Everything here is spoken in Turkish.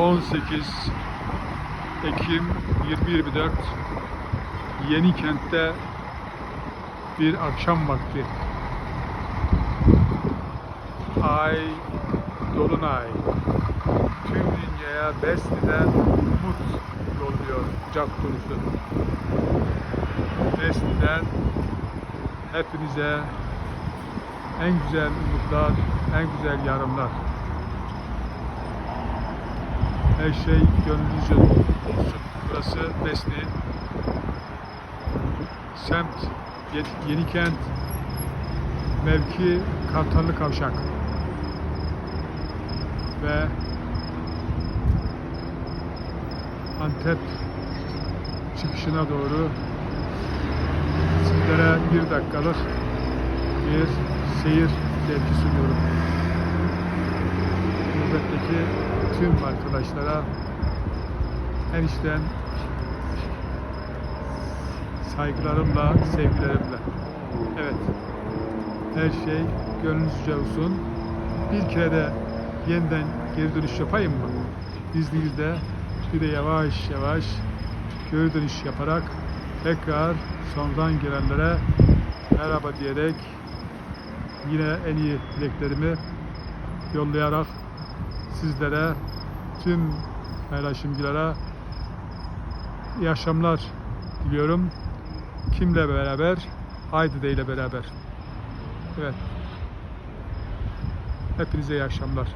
18 Ekim 2024 Yeni kentte bir akşam vakti. Ay, dolunay. Tüm dünyaya Besni'den umut yolluyor kucak dolusu. Besni'den hepinize en güzel umutlar, en güzel yarınlar. Her şey gönlünüzce olsun. Burası Besni. Semt, Ye- Yenikent, mevki Kartallı Kavşak. Ve Antep çıkışına doğru sizlere bir dakikalık bir seyir zevki sunuyorum. Gurbetteki tüm arkadaşlara enişten saygılarımla, sevgilerimle. Evet. Her şey gönlünüzce olsun. Bir kere de yeniden geri dönüş yapayım mı? İzninizle bir de yavaş yavaş geri dönüş yaparak tekrar sondan gelenlere merhaba diyerek yine en iyi dileklerimi yollayarak sizlere tüm paylaşımcılara iyi akşamlar diliyorum. Kimle beraber? Haydi ile beraber. Evet. Hepinize iyi akşamlar.